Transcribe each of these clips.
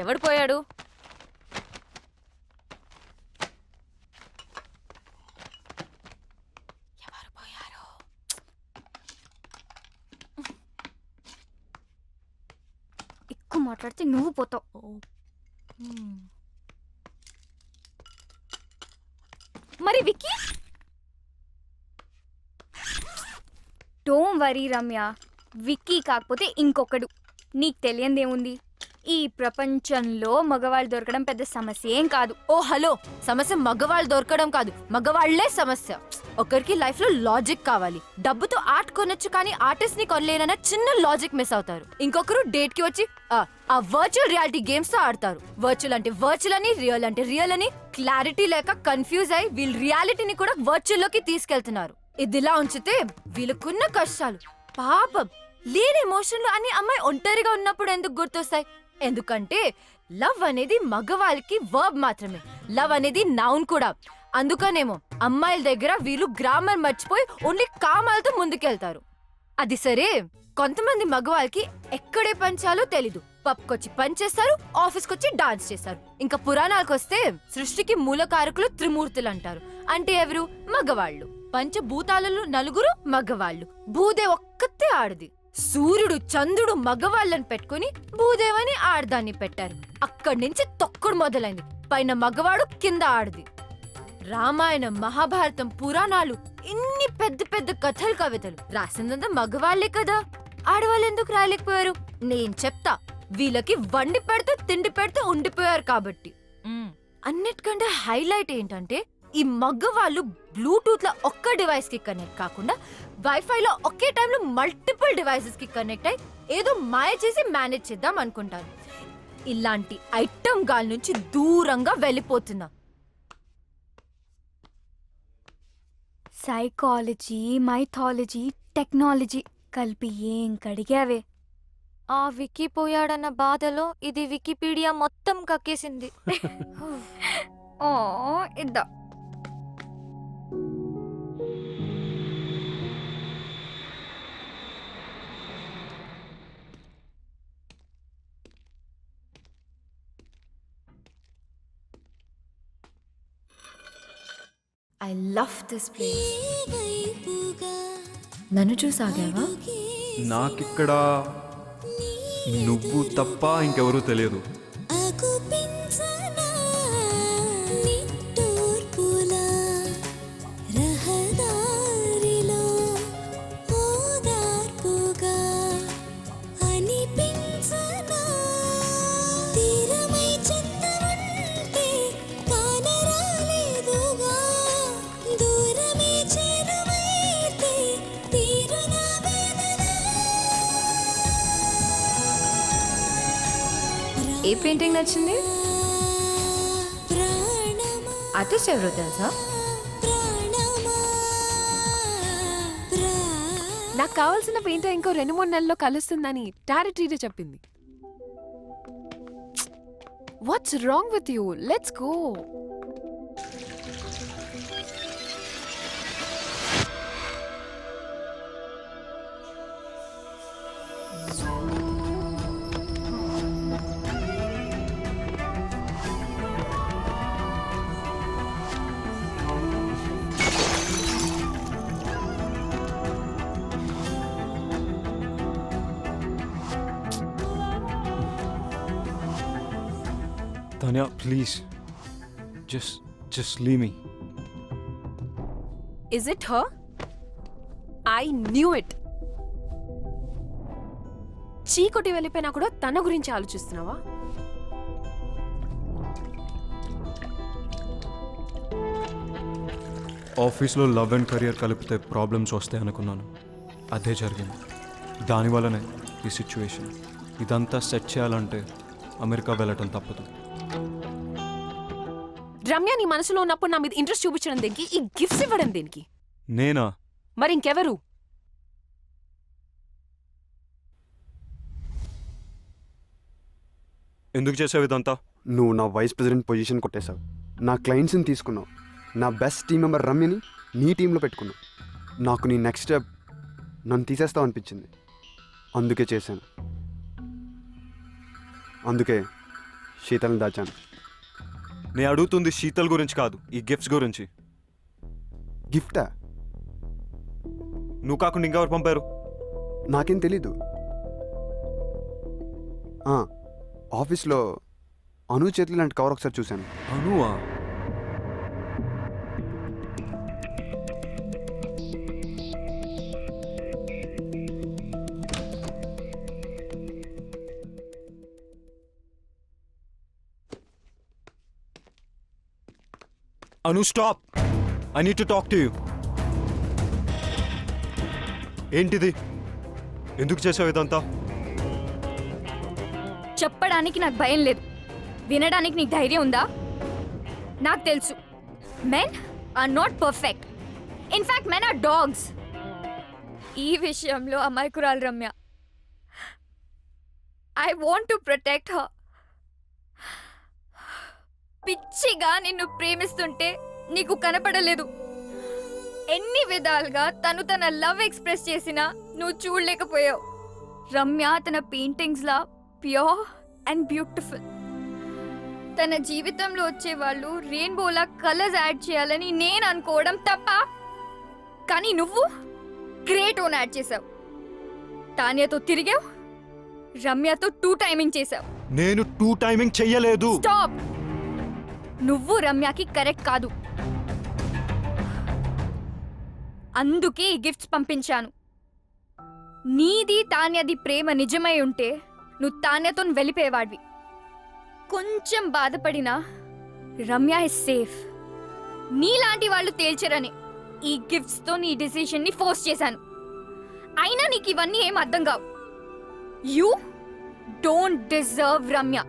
ఎవడు పోయాడు? ఎక్కువ మాట్లాడితే నువ్వు పోతావు. మరి విక్కీ? డోంట్ వరీ రమ్య విక్కీ కాకపోతే ఇంకొకడు. నీకు తెలియందేముంది? ఈ ప్రపంచంలో మగవాళ్ళు దొరకడం పెద్ద సమస్య ఏం కాదు. Oh hello! సమస్య మగవాళ్ళు దొరకడం కాదు. మగవాళ్ళే సమస్య. ఒకరికి లైఫ్లో లాజిక్ కావాలి. డబ్బుతో ఆర్ట్ కొనొచ్చు కానీ ఆర్టిస్ట్ని కొనలేనన్న చిన్న లాజిక్ మిస్ అవుతారు. ఇంకొకరు డేట్కి వచ్చి ఆ, వర్చువల్ రియాలిటీ గేమ్స్తో ఆడతారు. వర్చువల్ అంటే వర్చువల్ అని రియల్ అంటే రియల్ అని క్లారిటీ లేక కన్ఫ్యూజ్ అయి వీళ్ళు రియాలిటీని కూడా వర్చువల్లోకి తీసుకెళ్తున్నారు. ఇదిలా ఉంచితే వీళ్ళకున్న కష్టాలు పాపం లేని ఎమోషన్లు అన్ని అమ్మాయి ఒంటరిగా ఉన్నప్పుడు ఎందుకు గుర్తొస్తాయి? ఎందుకంటే లవ్ అనేది మగవాళ్ళకి వర్బ్ మాత్రమే. లవ్ అనేది నౌన్ కూడా. అందుకనేమో అమ్మాయిల దగ్గర వీళ్ళు గ్రామర్ మర్చిపోయి ఓన్లీ కామాలతో ముందుకెళ్తారు. అది సరే కొంతమంది మగవాళ్ళకి ఎక్కడే పంచాలో తెలీదు. పప్పుకొచ్చి పని చేస్తారు ఆఫీస్కి వచ్చి డాన్స్ చేస్తారు. ఇంకా పురాణాలకు వస్తే సృష్టికి మూలకారకులు త్రిమూర్తులు అంటారు అంటే ఎవరు? మగవాళ్ళు. పంచభూతాలలో నలుగురు మగవాళ్ళు. భూదే ఒక్కతే ఆడది. సూర్యుడు చంద్రుడు మగవాళ్ళని పెట్టుకుని భూదేవని ఆడదాన్ని పెట్టారు. అక్కడి నుంచి తొక్కుడు మొదలైంది. పైన మగవాడు కింద ఆడది. రామాయణం మహాభారతం పురాణాలు ఇన్ని పెద్ద పెద్ద కథలు కవితలు. రాసిందంతా మగవాళ్ళే కదా. ఆడవాళ్ళు ఎందుకు రాయలేకపోయారు? నేను చెప్తా. వీళ్ళకి వండి పెడితే తిండి పెడితే ఉండిపోయారు కాబట్టి. అన్నిటికంటే హైలైట్ ఏంటంటే ఈ మగవాళ్ళు బ్లూటూత్లో ఒక్క డివైస్కి కనెక్ట్ కాకుండా వైఫై లో ఒకే టైంలో మల్టిపుల్ డివైసెస్కి కనెక్ట్ అయి ఏదో మాయ చేసి మేనేజ్ చేద్దాం అనుకుంటారు ఇలాంటి ఐటమ్ గాల్ నుంచి దూరంగా వెళ్ళిపోతున్నా. సైకాలజీ మైథాలజీ టెక్నాలజీ కలిపి ఏం కడిగావే? ఆ వికీ పోయాడన్న బాధలో ఇది వికీపీడియా మొత్తం కక్కేసింది. ఓ ఇద్దా. Love this place. నన్ను చూసాగావా? నాకిక్కడ నువ్వు తప్ప ఇంకెవరూ తెలియదు. పెయింటింగ్ నచ్చింది? ఆర్టిస్ట్ ఎవరో తెలుసా? నాకు కావాల్సిన పెయింటర్ ఇంకో రెండు మూడు నెలల్లో కలుస్తుందని టారిటీలో చెప్పింది. What's wrong with you let's go Dhanya please just just leave me is it her I knew it చీకొట్టి వెళ్ళిపోయినా కూడా తన గురించి ఆలోచిస్తున్నావా? ఆఫీస్లో లవ్ అండ్ కెరియర్ కలిపితే ప్రాబ్లమ్స్ వస్తాయి అనుకున్నాను. అదే జరిగింది. దానివల్లనే ఈ సిచ్యువేషన్. ఇదంతా సెట్ చేయాలంటే అమెరికా వెళ్ళటం తప్పదు. రమ్య నీ మనసులో ఉన్నప్పుడు నా మీద ఇంట్రెస్ట్ చూపించడం దేనికి? ఈ గిఫ్ట్స్ ఇవ్వడం దేనికి? నేనా? మరి ఇంకెవరు? ఎందుకు చేసావు ఇదంతా? నువ్వు నా వైస్ ప్రెసిడెంట్ పొజిషన్ కొట్టేశావు. నా క్లయింట్స్ని తీసుకున్నావు. నా బెస్ట్ టీం మెంబర్ రమ్యని నీ టీంలో పెట్టుకున్నావు. నాకు నీ నెక్స్ట్ స్టెప్ నన్ను తీసేస్తావు అనిపించింది. అందుకే చేశాను. అందుకే శీతల్ని దాచాను. నేను అడుగుతుంది శీతల్ గురించి కాదు ఈ గిఫ్ట్స్ గురించి. గిఫ్టా? నువ్వు కాకుండా ఇంకెవరు పంపారు? నాకేం తెలీదు. ఆఫీస్లో అను చేతులు లాంటి కవర్ ఒకసారి చూశాను. అనువా? Anu stop. I need to talk to you. ఏంటిది? ఎందుకు చేసావు ఇదంతా? చెప్పడానికి నాకు భయం లేదు. వినడానికి నీకు ధైర్యం ఉందా? నాకు తెలుసు. Men are not perfect in fact men are dogs ఈ విషయంలో అమాయకురాలు Ramya. I want to protect her పిచ్చిగా నిన్ను ప్రేమిస్తుంటే నీకు కనపడలేదు. ఎన్ని విధాలుగా తను తన లవ్ ఎక్స్ప్రెస్ చేసినా నువ్వు చూడలేకపోయావు. రమ్య తన పెయింటింగ్స్ లా ప్యూర్ అండ్ బ్యూటిఫుల్. తన జీవితంలో వచ్చే వాళ్ళు రెయిన్బోలా కలర్స్ యాడ్ చేయాలని నేను అనుకోవడం తప్ప కానీ నువ్వు గ్రేట్ ఓన్ యాడ్ చేసావు. తాన్యతో తిరిగావు. రమ్యతో టూ టైమింగ్ చేసావు. నేను టూ టైమింగ్ చెయ్యలేదు. స్టాప్. నువ్వు రమ్యకి కరెక్ట్ కాదు. అందుకే ఈ గిఫ్ట్స్ పంపించాను. నీది తాన్యది ప్రేమ నిజమై ఉంటే నువ్వు తాన్యతో వెళ్ళిపోయేవాడివి. కొంచెం బాధపడినా రమ్య ఇస్ సేఫ్ నీలాంటి వాళ్ళు తేల్చరని ఈ గిఫ్ట్స్తో నీ డెసిషన్ని ఫోర్స్ చేశాను. అయినా నీకు ఇవన్నీ ఏం అర్థం కావు. You don't deserve Ramya.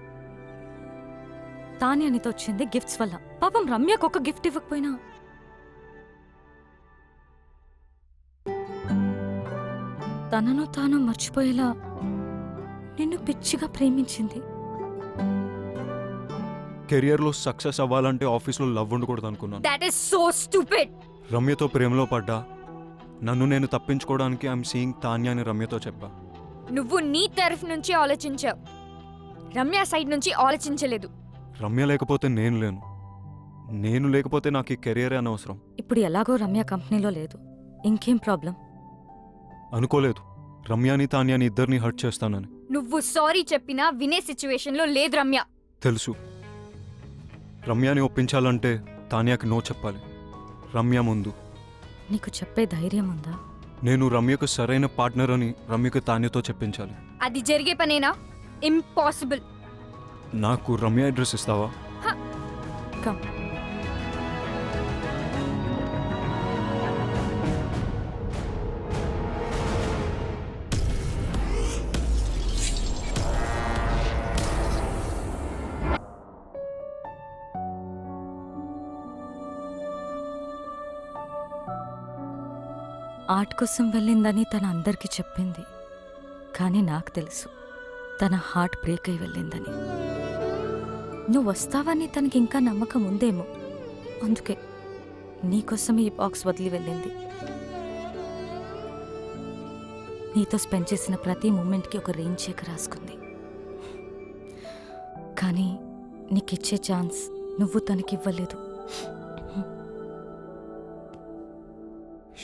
తానే అనితో వచ్చింది గిఫ్ట్స్ వల్ల. పాపం రమ్యకు ఒక గిఫ్ట్ ఇవ్వకపోయినా. తనను తాను మర్చిపోయేలా నిన్ను పిచ్చిగా ప్రేమించింది. కెరియర్లో సక్సెస్ అవ్వాలంటే ఆఫీస్లో లవ్ ఉండకూడదు అనుకున్నాను. దట్ ఈస్ సో స్టూపిడ్ రమ్యతో ప్రేమలో పడ్డా. నన్ను నేను తప్పించుకోవడానికి ఐఎమ్ సీయింగ్ తాన్య అని రమ్యతో చెప్పా. నువ్వు నీ తరఫు నుంచి ఆలోచించావు. రమ్య సైడ్ నుంచి ఆలోచించలేదు. రమ్య లేకపోతే నేను లేను. నేను లేకపోతే నాకు ఈ కెరియరే అనవసరం. ఇప్పుడు ఎలాగో రమ్య కంపెనీలో లేదు. ఇంకేం ప్రాబ్లం? అనుకోలేదు. రమ్యాని తాన్యాని ఇద్దరిని హర్ట్ చేస్తానని. నువ్వు సారీ చెప్పినా వినే సిచ్యువేషన్లో లేదు రమ్య. తెలుసు. రమ్యాని ఒప్పించాలంటే తాన్యాకి నో చెప్పాలి. రమ్య ముందు. నీకు చెప్పే ధైర్యం ఉందా? నేను రమ్యకు సరైన పార్ట్నర్ అని రమ్యకు తాన్యతో చెప్పించాలి. అది జరిగే పనేనా? ఇంపాసిబుల్. నాకు రమ్య అడ్రస్ ఇస్తావా? కమ్ ఆర్ట్ కోసం వెళ్ళిందని తన అందరికీ చెప్పింది కానీ నాకు తెలుసు. తన హార్ట్ బ్రేక్ అయి వెళ్ళిందని. నువ్వు వస్తావని తనకి ఇంకా నమ్మకం ఉందేమో. అందుకే నీకోసం ఈ బాక్స్ వదిలి వెళ్ళింది. నీతో స్పెండ్ చేసిన ప్రతి మూమెంట్కి ఒక రేంజ్ చెక్ రాసుకుంది. కానీ నీకిచ్చే ఛాన్స్ నువ్వు తనకివ్వలేదు.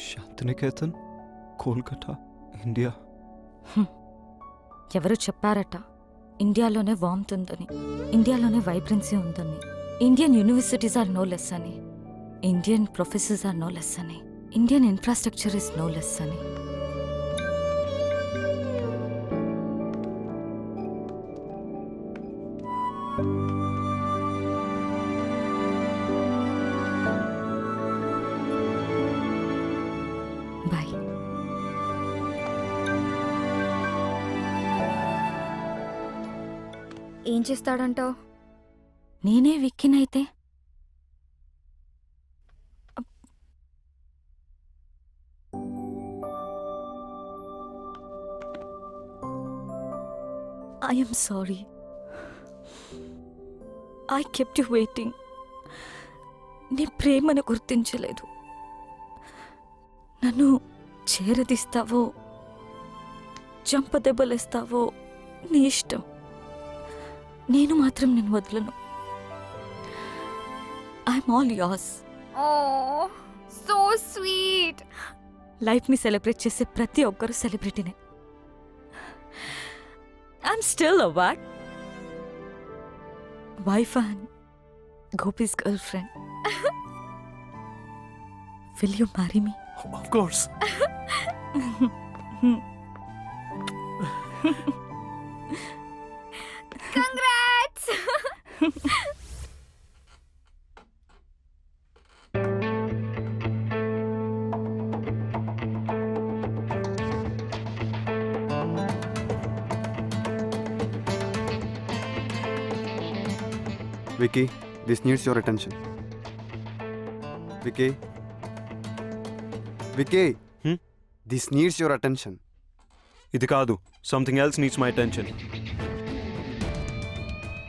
శాంతినికేతన్ కోల్కతా ఇండియా. ఎవరు చెప్పారట? ఇండియాలోనే వామ్త్ ఉందని ఇండియాలోనే వైబ్రెన్సీ ఉందని. Indian universities are no less అని. Indian professors are no less అని. Indian infrastructure is no less అని. ఏం చేస్తాడంటావు? నేనే విక్కినైతే. I'm sorry I kept you waiting నీ ప్రేమను గుర్తించలేదు. నన్ను చేరదీస్తావో చంపదెబ్బలేస్తావో నీ ఇష్టం. నేను మాత్రం నేను వదలను. I'm all as oh so sweet లైఫ్ని సెలబ్రేట్ చేసే ప్రతి ఒక్కరు సెలబ్రిటీనే I'm still a what wife and Gopi's girlfriend will you marry me of course congrats Vicky this needs your attention Vicky Vicky Hmm? This needs your attention ఇది కాదు. Something else needs my attention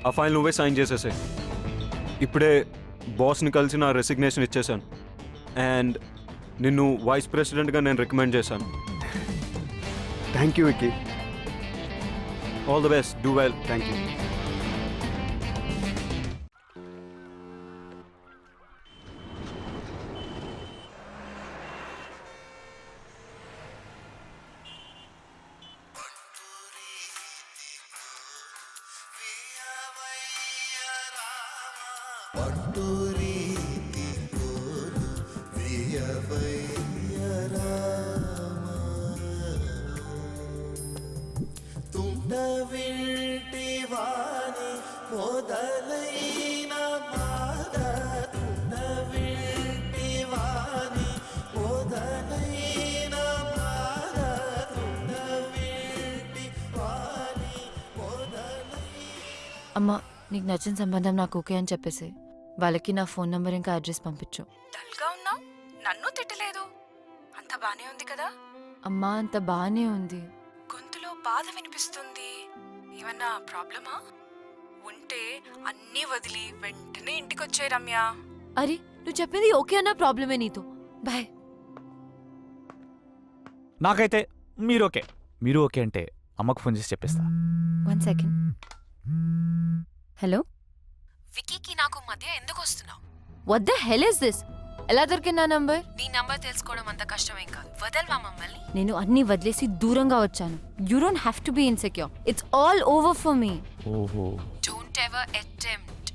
ఆ file నువ్వే sign చేసేసే ఇప్పుడే బాస్ని కలిసి నా resignation ఇచ్చేసాను and నిన్ను వైస్ ప్రెసిడెంట్గా నేను రికమెండ్ చేశాను. Thank you Vicky all the best do well thank you తుండవింటివాని నీకు నచ్చిన సంబంధం నాకు ఓకే అని చెప్పేసి వాళ్ళకి నా ఫోన్ నంబర్ ఇంకా అడ్రస్ పంపించు. డల్గా ఉన్నావు నన్ను తిట్టలేదు. అంత బానే ఉంది కదా? అమ్మా అంత బాగానే ఉంది. గొంతులో బాధ వినిపిస్తుంది. ఏమన్నా ప్రాబ్లమా? ఉంటే అన్నీ వదిలి వెంటనే ఇంటికి వచ్చే రమ్య. అరే నువ్వు చెప్పింది ఓకే అన్న ప్రాబ్లమే నీతో. బాయ్. నాకైతే మీరు ఓకే. మీరు ఓకే అంటే అమ్మకు ఫోన్ చేసి చెప్పేస్తా. One second. హలో? వికీకి నాకు మధ్య ఎందుకు వస్తున్నావు what the hell is this ఎలా దొరికింది నా నంబర్? నీ నంబర్ తెలుసుకోవడం అంత కష్టమేం కాదు. వదల్వా మమ్మల్ని? నేను అన్ని వదిలేసి దూరంగా వచ్చాను. You don't have to be insecure it's all over for me ఓహో. డోంట్ ఎవర్ అటెంప్ట్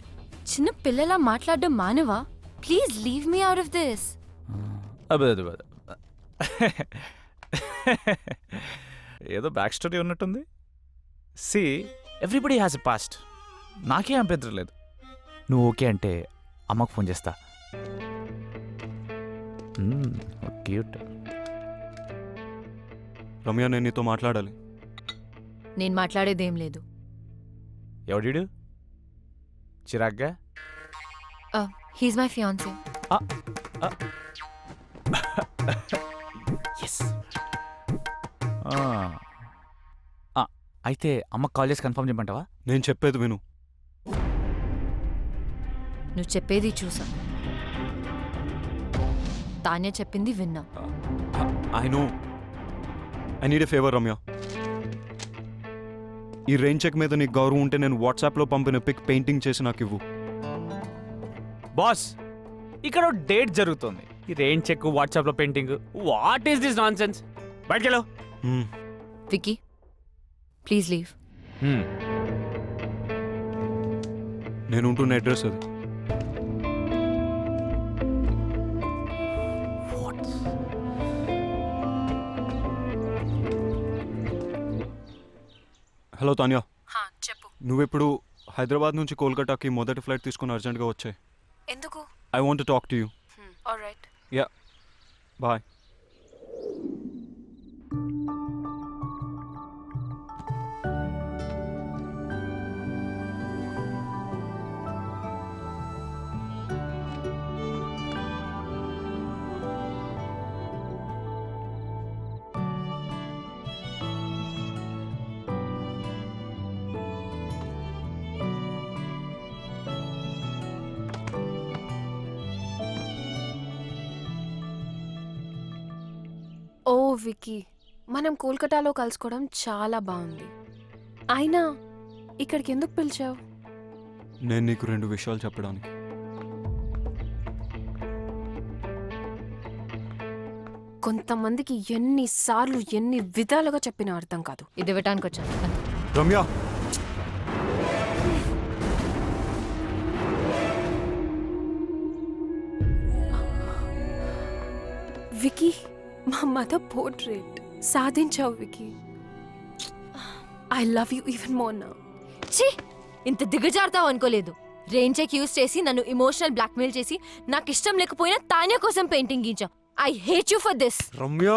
చిన్న పిల్లలా మాట్లాడడం మానవా? Please leave me out of this అదే అదే అదే ఏదో బ్యాక్ స్టోరీ ఉన్నట్టుంది. See everybody has a past నాకేం అభ్యంతరం లేదు. నువ్వు ఓకే అంటే అమ్మకు ఫోన్ చేస్తా. క్యూట్. రమ్య నేను నీతో మాట్లాడాలి. నేను మాట్లాడేదేం లేదు. ఎవడీడు? చిరాగ్గా? He's my fiancee. ఎస్ అయితే అమ్మకు కాల్ చేసి కన్ఫర్మ్ చేయమంటావా? నేను చెప్పేది విను. నువ్వు చెప్పేది చూసా. తాన్య చెప్పింది విన్నా. I know I need a favour Ramya ఈ రెయిన్ చెక్ మీద నీకు గౌరవం ఉంటే నేను వాట్సాప్లో పంపిన పిక్ పెయింటింగ్ చేసి నాకు ఇవ్వు. బాస్ ఇక్కడ డేట్ జరుగుతుంది. ఈ రెయిన్ చెక్ వాట్సాప్లో painting what is this nonsense బయటకెళ్ళు. Hmm. Vicky please leave నేను ఉంటున్న అడ్రస్ అది. హలో తాన్యా. చెప్పు. నువ్వెప్పుడు హైదరాబాద్ నుంచి కోల్కతాకి మొదటి ఫ్లైట్ తీసుకుని అర్జెంట్గా వచ్చాయి. ఎందుకు? I want talk to you. Alright yeah. Bye. Oh Vicky మనం కోల్కతాలో కలుసుకోవడం చాలా బాగుంది. అయినా ఇక్కడికి ఎందుకు పిలిచావు? నేను నీకు రెండు విషయాలు చెప్పడానికి. కొంతమందికి ఎన్నిసార్లు ఎన్ని విధాలుగా చెప్పినా అర్థం కాదు. ఇది ఇవ్వటానికి వచ్చాను. రమ్య! వికీ మా mother portrait. సాధించావు Vicky. I love you even more నా ఛీ! ఇంత దిగజారుతావు అనుకోలేదు. రేంజెక్ యూస్ చేసి నన్ను ఇమోషనల్ బ్లాక్మెయిల్ చేసి నాకు ఇష్టం లేకపోయినా తానే కోసం painting గీంచావు. I hate you for this Ramya!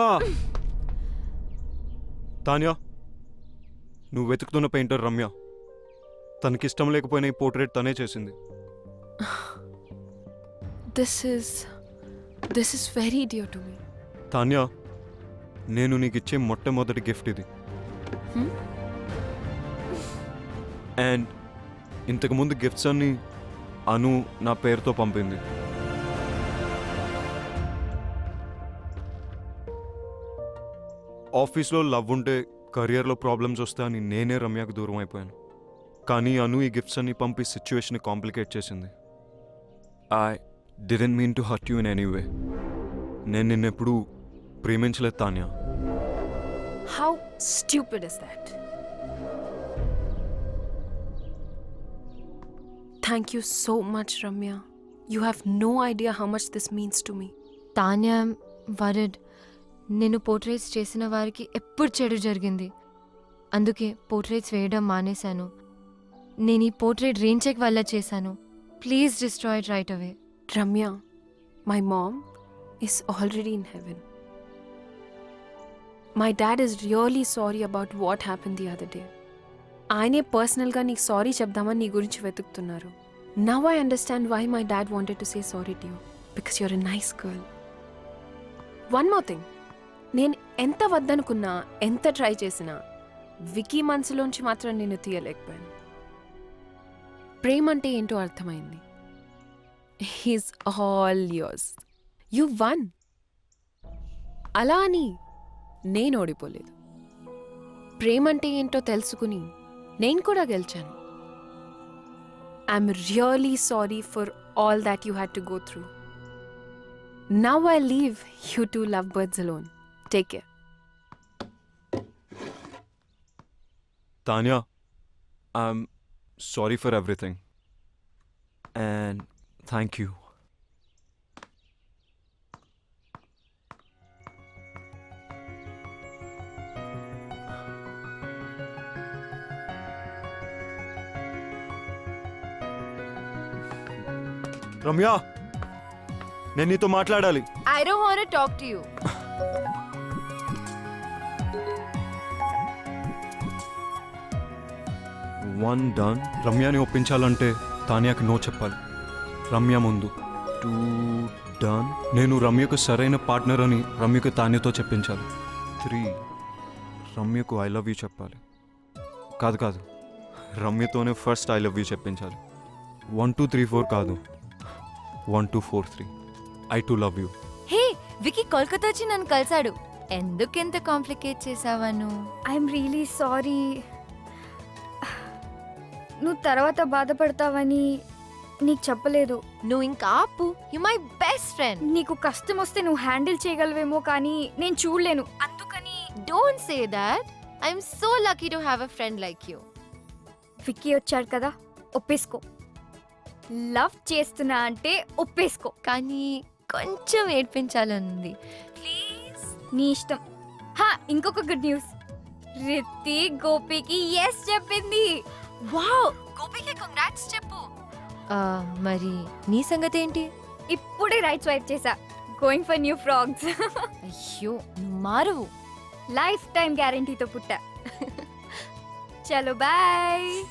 Tanya నువ్వు వెతుకుతున్న పెయింటర్ రమ్య. తనకిష్టం లేకపోయినా ఈ పోర్ట్రేట్ తనే చేసింది. This is this is very dear to me Tanya నేను నీకు ఇచ్చే మొట్టమొదటి గిఫ్ట్ ఇది? అండ్ ఇంతకుముందు గిఫ్ట్స్ అన్ని అను నా పేరుతో పంపింది. ఆఫీస్లో లవ్ ఉంటే కెరియర్లో ప్రాబ్లమ్స్ వస్తాయని నేనే రమ్యకు దూరం అయిపోయాను. కానీ అను ఈ గిఫ్ట్స్ అన్ని పంపి సిచ్యువేషన్ కాంప్లికేట్ చేసింది. I didn't mean to hurt you in any way. నేను నిన్నెప్పుడు ప్రేమించలేదు Tanya. How stupid is that thank you so much Ramya you have no idea how much this means to me Tanya word నేను portraits చేసిన వారికి ఎప్పుడు చెడు జరిగింది. అందుకే portraits వేయడం మానేశాను. నేను ఈ పోర్ట్రేట్ రేంచెక్ వల్ల చేశాను. Please destroy it right away Ramya my mom is already in heaven my dad is really sorry about what happen the other day ఆయనే పర్సనల్గా నీకు సారీ చెప్దామని నీ గురించి వెతుకుతున్నారు. Now I understand why my dad wanted to say sorry to you because you're a nice girl one more thing నేను ఎంత వద్దనుకున్నా ఎంత ట్రై చేసినా వికీ మనసులోంచి మాత్రం నేను తీయలేకపోయాను. ప్రేమ అంటే ఏంటో అర్థమైంది. He's all yours you won అలా అని నేను ఓడిపోలేదు. ప్రేమంటే ఏంటో తెలుసుకుని నేను కూడా గెలిచాను. I'm really sorry for all that you had to go through now I leave you two love birds alone take care Tanya, I'm sorry for everything. And thank you. Ramya నేను నీతో మాట్లాడాలి. I don't want talk to you. One done. రమ్యని ఒప్పించాలంటే తానియాకి no చెప్పాలి. రమ్య ముందు. Two done. నేను రమ్యకు సరైన పార్ట్నర్ అని రమ్యకు తానియాతో చెప్పించాలి. త్రీ. రమ్యకు ఐ లవ్ యూ చెప్పాలి. కాదు కాదు. రమ్యతోనే ఫస్ట్ ఐ లవ్ యూ చెప్పించాలి. వన్ టూ త్రీ ఫోర్ కాదు. One two four three I to love you hey Vicky Kolkata వచ్చి నన్ను కలిశాడు. ఎందుకెంత కాంప్లికేట్ చేసావా నువ్వు? I'm really sorry. నువ్వు తర్వాత బాధపడతావని నీకు చెప్పలేదు. నువ్వు ఇంకా ఆపు. యు మై బెస్ట్ ఫ్రెండ్ నీకు కష్టం వస్తే నువ్వు హ్యాండిల్ చేయగలవేమో కానీ నేను చూడలేను. అందుకని don't say that I'm so lucky to have a friend like you Vicky వచ్చాడు కదా ఒప్పేసుకో. లవ్ చేస్తున్నా అంటే ఒప్పేసుకో. కానీ కొంచెం ఏడ్పించాలనుంది. ప్లీజ్. నీ ఇష్టం. హా ఇంకొక గుడ్ న్యూస్. రిత్తి గోపికి ఎస్ చెప్పింది. వావ్! గోపికి కంగ్రాట్స్ చెప్పు. మరి నీ సంగతి ఏంటి? ఇప్పుడే రైట్ స్వైప్ చేసా గోయింగ్ ఫర్ న్యూ ఫ్రాగ్స్ అయ్యో నువ్వు మారువు. లైఫ్ టైం గ్యారంటీతో పుట్టా. చలో బాయ్